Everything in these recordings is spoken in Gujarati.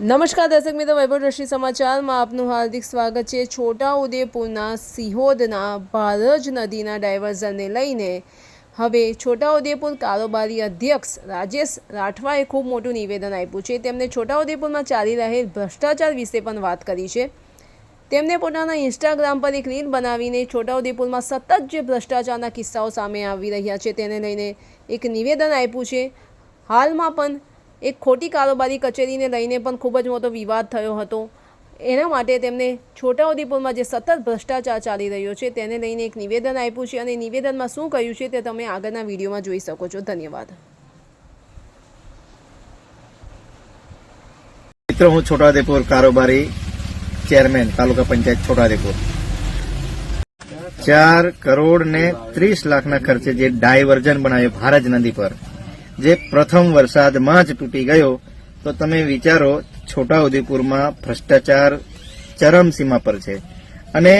નમસ્કાર દર્શક મિત્રો, વૈભવ દ્રષ્ટિ સમાચારમાં આપનું હાર્દિક સ્વાગત છે. છોટા ઉદેપુરના સિહોદના ભારજ નદીના ડાયવર્ઝનને લઈને હવે છોટાઉદેપુર કારોબારી અધ્યક્ષ રાજેશ રાઠવાએ ખૂબ મોટું નિવેદન આપ્યું છે. તેમણે છોટાઉદેપુરમાં ચાલી રહેલ ભ્રષ્ટાચાર વિશે પણ વાત કરી છે. તેમણે પોતાના ઇન્સ્ટાગ્રામ પર એક રીલ બનાવીને છોટાઉદેપુરમાં સતત જે ભ્રષ્ટાચારના કિસ્સાઓ સામે આવી રહ્યા છે તેને લઈને એક નિવેદન આપ્યું છે. હાલમાં પણ એક ખોટી કારોબારી કચેરીને લઈને પણ ખૂબ જ મોટો વિવાદ થયો હતો. એના માટે તેમને છોટાઉદેપુરમાં જે સતત ભ્રષ્ટાચાર ચાલી રહ્યો છે તેને લઈને એક નિવેદન આપ્યું છે અને નિવેદનમાં શું કહ્યું છે તે તમે આગળના વિડીયોમાં જોઈ શકો છો. ધન્યવાદ. મિત્રો, હું છોટાઉદેપુર કારોબારી ચેરમેન, તાલુકા પંચાયત છોટાઉદેપુર. ચાર કરોડ ને ત્રીસ લાખના ખર્ચે જે ડાયવર્ઝન બનાવ્યો ભારજ નદી પર. જે પ્રથમ વરસાદમાં જ તૂટી ગયો, તો તમે વિચારો છોટાઉદેપુરમાં ભ્રષ્ટાચાર ચરમસીમા પર છે. અને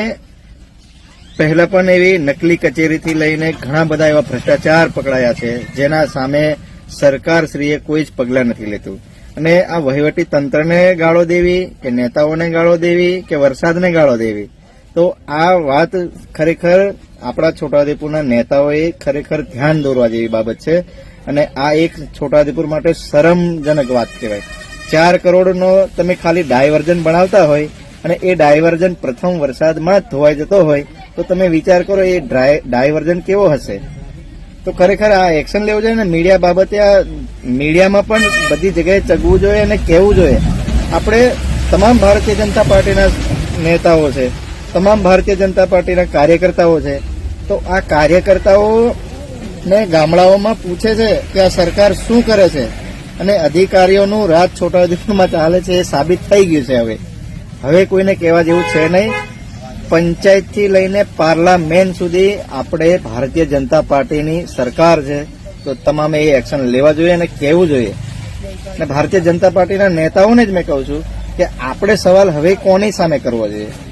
પહેલા પણ એવી નકલી કચેરીથી લઈને ઘણા બધા એવા ભ્રષ્ટાચાર પકડાયા છે, જેના સામે સરકારશ્રીએ કોઈ જ પગલાં નથી લેતું અને આ વહીવટી તંત્રને ગાળો દેવી, કે નેતાઓને ગાળો દેવી, કે વરસાદને ગાળો દેવી? તો આ વાત ખરેખર આપણા છોટાઉદેપુરના નેતાઓએ ખરેખર ધ્યાન દોરવા જેવી બાબત છે. અને આ એક છોટાઉદેપુર માટે શરમજનક વાત કહેવાય. ચાર કરોડનો તમે ખાલી ડાયવર્ઝન બનાવતા હોય અને એ ડાયવર્ઝન પ્રથમ વરસાદમાં જ ધોવાઈ જતો હોય, તો તમે વિચાર કરો એ ડાયવર્ઝન કેવો હશે? તો ખરેખર આ એક્શન લેવું જોઈએ ને મીડિયા બાબતે આ મીડિયામાં પણ બધી જગ્યાએ ચગવું જોઈએ અને કહેવું જોઈએ. આપણે તમામ ભારતીય જનતા પાર્ટીના નેતાઓ છે, તમામ ભારતીય જનતા પાર્ટીના કાર્યકર્તાઓ છે, તો આ કાર્યકર્તાઓ ને ગામડાઓમાં પૂછે છે કે આ સરકાર શું કરે છે? અને અધિકારીઓનું રાજ છોટાઉદેપુરમાં ચાલે છે એ સાબિત થઈ ગયું છે હવે. હવે કોઈને કહેવા જેવું છે નહીં. પંચાયતથી લઈને પાર્લામેન્ટ સુધી આપણે ભારતીય જનતા પાર્ટીની સરકાર છે. તો તમામે એ એક્શન લેવા જોઈએ અને કહેવું જોઈએ. અને ભારતીય જનતા પાર્ટીના નેતાઓને જ મેં કહું છું કે આપણે સવાલ હવે કોની સામે કરવો જોઈએ?